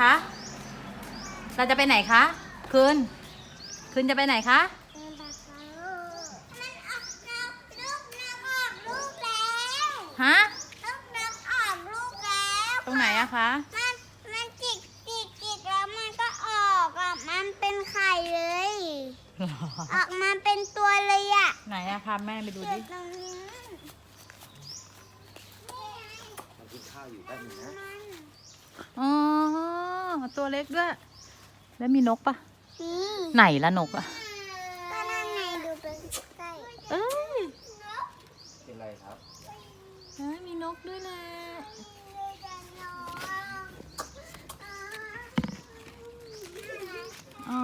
คะเราจะไปไหนคะคืนคืนจะไปไหนคะมันออกลูกลูกน้ำออกลูกแล้วฮะลูกน้ำออกลูกแล้วตรงไหนอะคะมันมันจิกจิกจิกแล้วมันก็ออกอะมันเป็นไข่เลย ออกมาเป็นตัวเลยอะไหนอะคะแม่ไปดูเกิดิดตรงนี้เรากินข้าวอยู่แป๊บนึงนะอ๋อ ตัวเล็กด้วย แล้วมีนกปะนี่ไหนละนกอะก็นั่นไงดูเป็นใกล้เอ้ยเป็นไรครับ เอ้ยมีนกด้วยแหละอ๋อ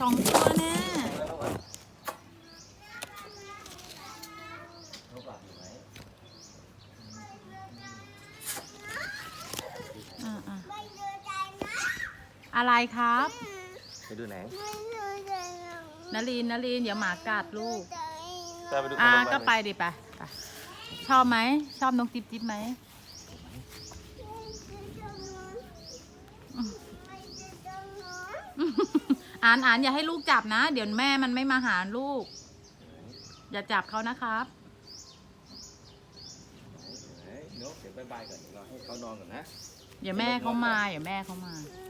สองตัวแน่นกหลับอยู่ไหม อ่าอ่า ไม่ดูใจนะ อะไรครับไปดูไหนไม่ดูใจนะนลีนนลีนเดี๋ยวหมากัดลูกไปไปดูอ่าคนละวันก็ไปดิไปไปชอบไหมชอบนกจิ๊บจิ๊บไหมอ่านอ่านอย่าให้ลูกจับนะ เดี๋ยวแม่มันไม่มาหาลูก อย่าจับเขานะครับไหนนกเดี๋ยวบายบายก่อนเดี๋ยวเราให้เขานอนก่อนนะเดี๋ยวแม่เขามาเดี๋ยวแม่เขามาอื